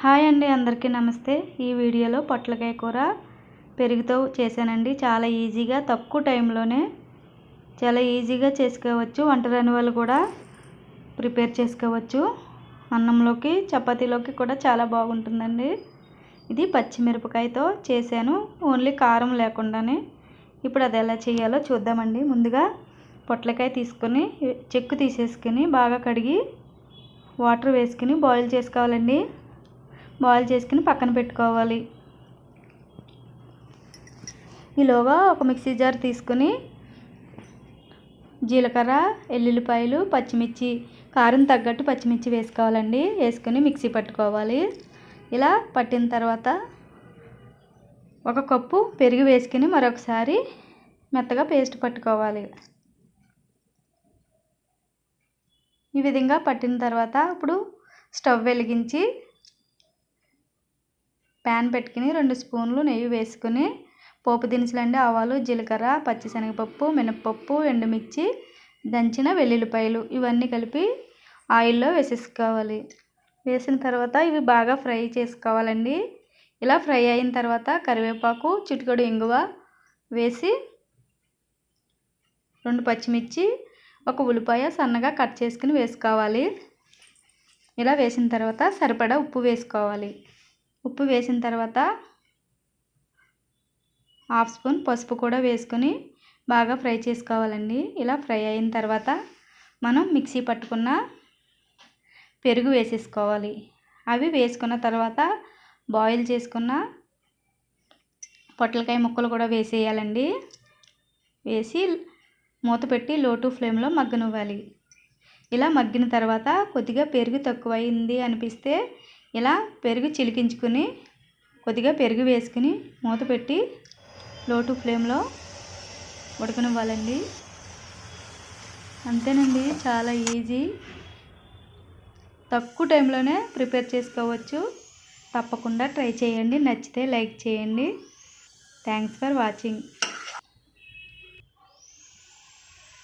Hi అండి అందరికీ నమస్తే. ఈ వీడియోలో పొట్లకాయ కూర పెరుగుతో చేశానండి. చాలా ఈజీగా తక్కువ టైంలోనే చాలా ఈజీగా చేసుకోవచ్చు. వంట రాని వాళ్ళు కూడా ప్రిపేర్ చేసుకోవచ్చు. అన్నంలోకి చపాతీలోకి కూడా చాలా బాగుంటుందండి. ఇది పచ్చిమిరపకాయతో చేశాను. ఓన్లీ కారం లేకుండానే. ఇప్పుడు అది ఎలా చేయాలో చూద్దామండి. ముందుగా పొట్లకాయ తీసుకొని చెక్కు తీసేసుకొని బాగా కడిగి వాటర్ వేసుకుని బాయిల్ చేసుకోవాలండి. బాయిల్ చేసుకుని పక్కన పెట్టుకోవాలి. ఈలోగా ఒక మిక్సీ జార్ తీసుకుని జీలకర్ర ఎల్లుల్లిపాయలు పచ్చిమిర్చి కారం తగ్గట్టు పచ్చిమిర్చి వేసుకోవాలండి. వేసుకుని మిక్సీ పట్టుకోవాలి. ఇలా పట్టిన తర్వాత ఒక కప్పు పెరుగు వేసుకుని మరొకసారి మెత్తగా పేస్ట్ పట్టుకోవాలి. ఈ విధంగా పట్టిన తర్వాత ఇప్పుడు స్టవ్ వెలిగించి ప్యాన్ పెట్టుకుని రెండు స్పూన్లు నెయ్యి వేసుకుని పోపు దినుసులండి ఆవాలు జీలకర్ర పచ్చిశనగపప్పు మినప్పప్పు ఎండుమిర్చి దంచిన వెల్లుల్లిపాయలు ఇవన్నీ కలిపి ఆయిల్లో వేసేసుకోవాలి. వేసిన తర్వాత ఇవి బాగా ఫ్రై చేసుకోవాలండి. ఇలా ఫ్రై అయిన తర్వాత కరివేపాకు చిటికడు ఇంగువ వేసి రెండు పచ్చిమిర్చి ఒక ఉల్లిపాయ సన్నగా కట్ చేసుకుని వేసుకోవాలి. ఇలా వేసిన తర్వాత సరిపడా ఉప్పు వేసుకోవాలి. ఉప్పు వేసిన తర్వాత హాఫ్ స్పూన్ పసుపు కూడా వేసుకొని బాగా ఫ్రై చేసుకోవాలండి. ఇలా ఫ్రై అయిన తర్వాత మనం మిక్సీ పట్టుకున్న పెరుగు వేసేసుకోవాలి. అవి వేసుకున్న తర్వాత బాయిల్ చేసుకున్న పొట్లకాయ ముక్కలు కూడా వేసేయాలండి. వేసి మూత పెట్టి లో టు ఫ్లేమ్లో మగ్గనివ్వాలి. ఇలా మగ్గిన తర్వాత కొద్దిగా పెరుగు తక్కువైంది అనిపిస్తే ఇలా పెరుగు చిలికించుకుని కొద్దిగా పెరుగు వేసుకుని మూత పెట్టి లో టు ఫ్లేమ్లో ఉడకనివ్వాలండి. అంతేనండి చాలా ఈజీ. తక్కువ టైంలోనే ప్రిపేర్ చేసుకోవచ్చు. తప్పకుండా ట్రై చేయండి. నచ్చితే లైక్ చేయండి. Thanks for watching.